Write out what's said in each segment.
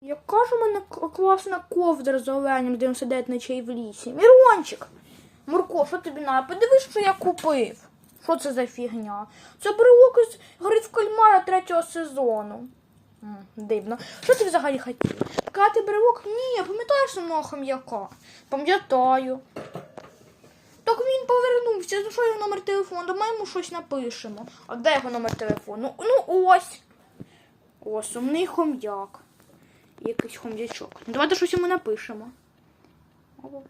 Яка ж у мене класна ковдра з оленем 99 ночей в лісі. Мірончик! Мурко, що тобі надо? Подивись, що я купив. Що це за фігня? Це брелок із гри в кальмара третього сезону. Дивно. Що ти взагалі хотів? Кати брелок? Ні, пам'ятаєш самого хом'яка? Пам'ятаю. Так він повернувся. Ну що його номер телефону? Давай йому щось напишемо. А де його номер телефону? Ну ось. О, сумний хом'як. Якийсь хом'ячок. Ну, давайте щось йому напишемо. Ну,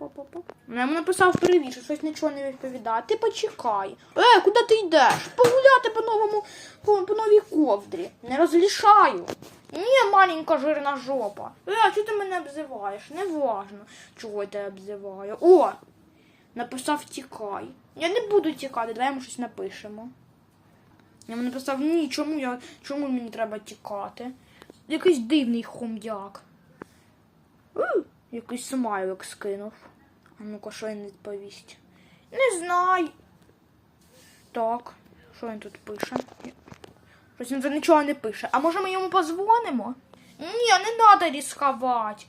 Я йому написав привіт, що щось нічого не відповідає. Ти почекай. Е, куди ти йдеш? Погуляти по новому, по, по новій ковдрі. Не розрішаю. Ні, маленька жирна жопа. Е, а чого ти мене обзиваєш? Неважно, чого я тебе обзиваю. О! Написав тікай. Я не буду тікати, давай йому щось напишемо. Я йому написав, ні, чому я, чому мені треба тікати? Якийсь дивний хом'як. Якийсь смайлик скинув. А ну-ка, що він відповість? Не знаю. Так, що він тут пише? Щось він вже нічого не пише. А може ми йому позвонимо? Ні, не треба ризикувати.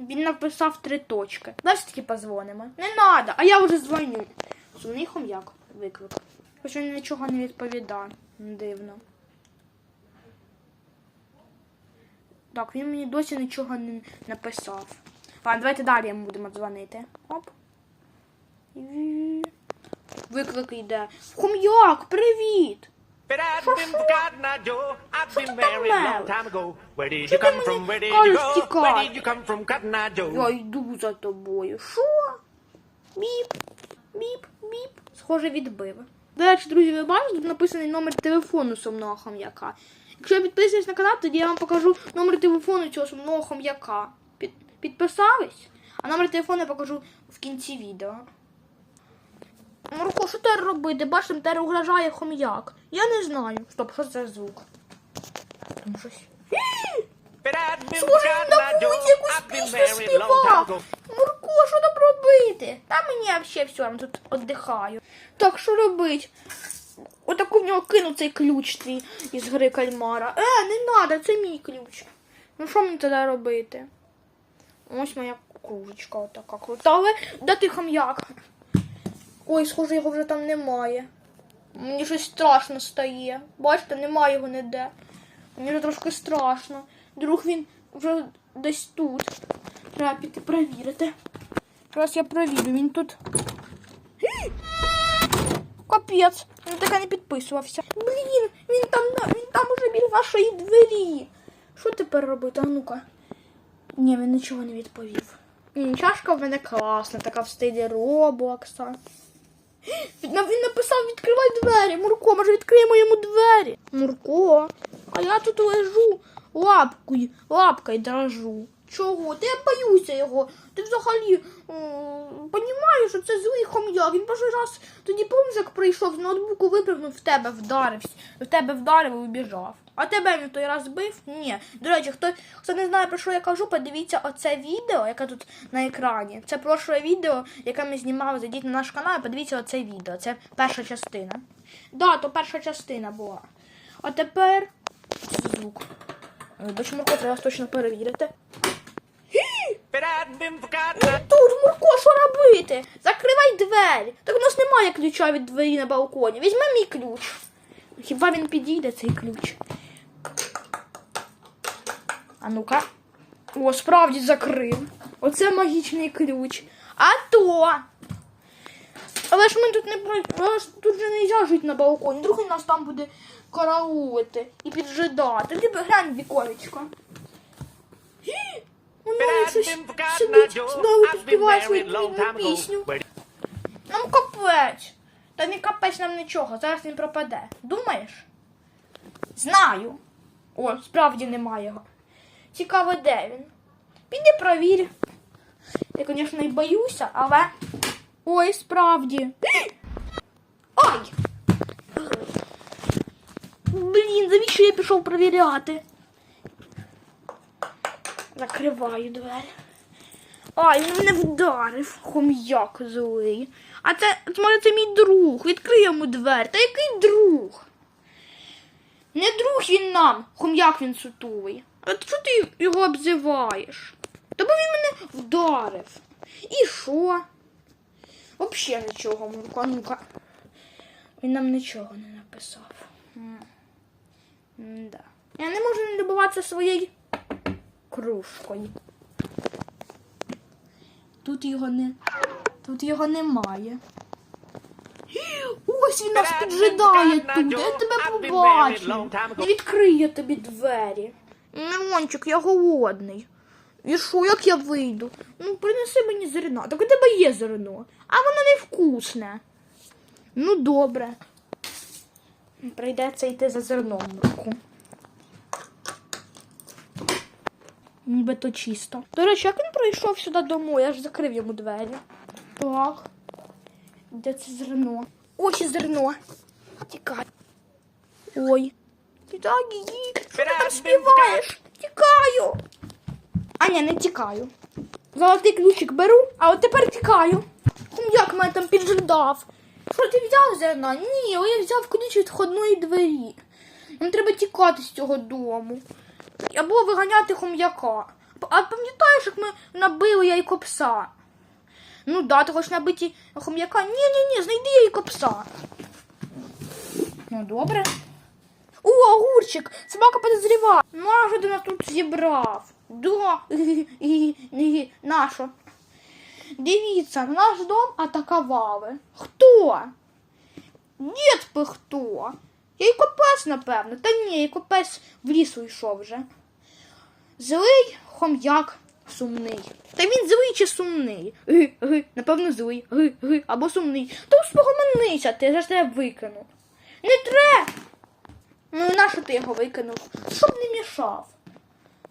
Він написав три точки. Давай все-таки позвонимо. Не треба, а я вже дзвоню. Сумний хом'як виклик. Хоч він нічого не відповідає. Дивно. Так, він мені досі нічого не написав. Ладно, давайте далі йому будемо дзвонити. Оп. Виклик йде. Хом'як, привіт! But I've been forgotten, I Joe. I've been married a long time ago. Where did you come from? Where did you go? Where did you come from, Cotton Eye Joe? Я йду за тобою. Що? Біп, біп, біп. Схоже, відбив. До речі, друзі, ви бачите, тут написаний номер телефону сумного хом'яка. Якщо ви підписуєтесь на канал, тоді я вам покажу номер телефону цього сумного хом'яка. Під, підписались? А номер телефону я покажу в кінці відео. Марко, що тепер робити? Бачите, тепер угрожає хом'як. Я не знаю. Стоп, що це за звук? Там щось. Схоже, він на вулиці якусь пісню співав. ago. Мурко, що там робити? Та мені взагалі все, я тут віддихаю. Так, що робить? Отаку в нього кину цей ключ твій із гри кальмара. Е, не треба, це мій ключ. Ну що мені тоді робити? Ось моя кружечка отака крута. Але де ти хам'як? Ой, схоже, його вже там немає. Мені щось страшно стає. Бачите, немає його ніде. Мені вже трошки страшно. Друг він вже десь тут. Треба піти перевірити. Зараз я провірю, він тут. Капець, він таке не підписувався. Блін, він там він там уже біля вашої двері. Що тепер робити? А ну-ка. Ні, він нічого не відповів. Чашка в мене класна, така в стилі Роблокса. Він, написав відкривай двері. Мурко, може відкриємо йому двері. Мурко, а я тут лежу лапкою, лапкою дрожу. Чого? Та я боюся його. Ти взагалі розумієш, що це злий хом'як. Він перший раз тоді помниш, як прийшов з ноутбуку, випрыгнув в тебе, вдарився. В тебе вдарив і убіжав. А тебе він той раз бив? Ні. До речі, хто, хто не знає, про що я кажу, подивіться оце відео, яке тут на екрані. Це прошле відео, яке ми знімали. Зайдіть на наш канал і подивіться оце відео. Це перша частина. Да, то перша частина була. А тепер звук. Вибач, Марко, треба точно перевірити. But I've been forgotten, I Тут, Мурко, що робити? Закривай двері. Так у нас немає ключа від двері на балконі. Візьми мій ключ. Хіба він підійде цей ключ? А ну-ка. О, справді закрив. Оце магічний ключ. А то. Але ж ми тут не Тут же не можна жити на балконі. Другий нас там буде караулити і піджидати. Ти глянь віконечко. I сидить, знову I've свою time пісню. Нам капець. Та не капець нам нічого, зараз він пропаде. Думаєш? Знаю. О, справді немає його. Цікаво, де він. Піди провір. Я, звісно, і боюся, але. Ой, справді. Ой! Блін, завіщо я пішов провіряти? Закриваю двері. Ай, він мене вдарив, хом'як злий. А це, може, це мій друг. Відкрий йому двері. Та який друг? Не друг він нам, хом'як він сутулий. А що ти його обзиваєш? Та бо він мене вдарив. І що? Взагалі нічого, Мурко, а ну-ка. Він нам нічого не написав. М. М-да. Я не можу не любуватися своєю кружкою. Тут його не. Тут його немає. Ось він нас піджидає тут. Я тебе побачив. Не відкрию тобі двері. Мирончик, я голодний. І що, як я вийду? Ну, принеси мені зерна. Так у тебе є зерно, а воно невкусне. Ну, добре. Прийдеться йти за зерном в руку. Нібито чисто. До речі, як він прийшов сюди домой? Я ж закрив йому двері. Так. Де це зерно? Ось і зерно. Тікай. Ой. Тікай. Що ти там співаєш? Тікаю. А ні, не тікаю. Золотий ключик беру, а от тепер тікаю. Як мене там піджидав? Що ти взяв зерна? Ні, я взяв ключ від входної двері. Нам треба тікати з цього дому. Або виганяти хом'яка. А пам'ятаєш, як ми набили яйко пса? Ну да, того ж набиті хом'яка. Ні, ні, ні, знайди яйко пса. Ну, добре. О, огурчик! Собака підозріває. Ну, а ти нас тут зібрав? Да. Нащо? Дивіться, наш дом атакували. Хто? Дід би хто? Яйкопес, напевно. Та ні, яйкопес в лісу йшов вже. Злий хом'як сумний. Та він злий чи сумний? Ги, ги, напевно, злий. Ги, ги, або сумний. То спогомонися, ти я ж тебе викинув. Не треба. Ну і нащо ти його викинув? Щоб не мішав.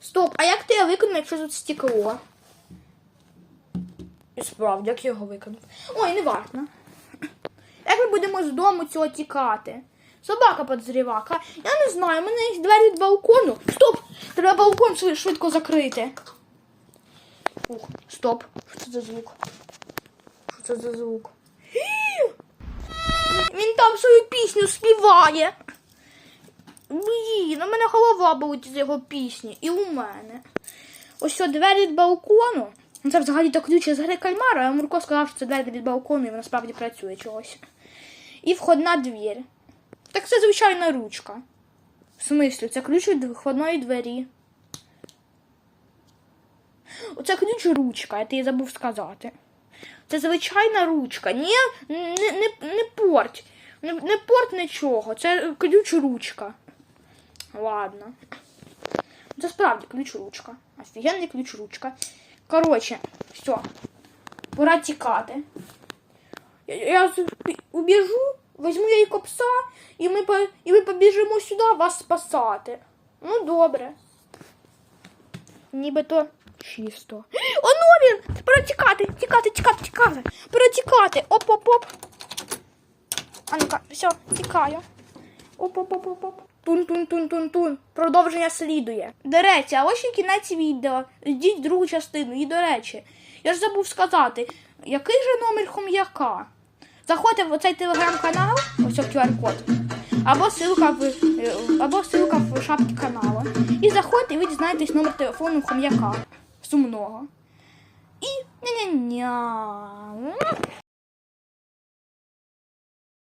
Стоп, а як ти його викинув, якщо тут стекло? І справді, як я його викинув? Ой, не важно. Як ми будемо з дому цього тікати? Собака подзрівака. Я не знаю, у мене є двері від балкону. Стоп! Треба балкон швидко закрити. Ух, стоп. Що це за звук? Що це за звук? Він там свою пісню співає. Блін, у мене голова болить з його пісні. І у мене. Ось що, двері від балкону. Ну, Це взагалі-то ключ з гри кальмара, а Мурко сказав, що це двері від балкону, і вона справді працює чогось. І входна двір. Так це звичайна ручка. В смислі, це ключ від входної двері. Оце ключ ручка, я тобі забув сказати. Це звичайна ручка. Ні, не, не, не порть. Не, не порт нічого. Це ключ ручка. Ладно. Це справді ключ ручка. Офігенний ключ ручка. Коротше, все. Пора тікати. Я, я убіжу, візьму яйко пса, і ми, і ми побіжимо сюди вас спасати. Ну, добре. Нібито чисто. Оно він! Пора тікати, тікати, тікати, тікати. Пора тікати. Оп-оп-оп. А ну-ка, все, тікаю. Оп-оп-оп-оп. Тун-тун-тун-тун-тун. Продовження слідує. До речі, а ось і кінець відео. Ждіть другу частину. І до речі, я ж забув сказати, який же номер хом'яка? Заходьте в оцей телеграм-канал, ось QR-код, або ссылка в, е, або ссылка в шапці каналу. І заходьте, і ви дізнаєтесь номер телефону хом'яка сумного. І ня-ня-ня.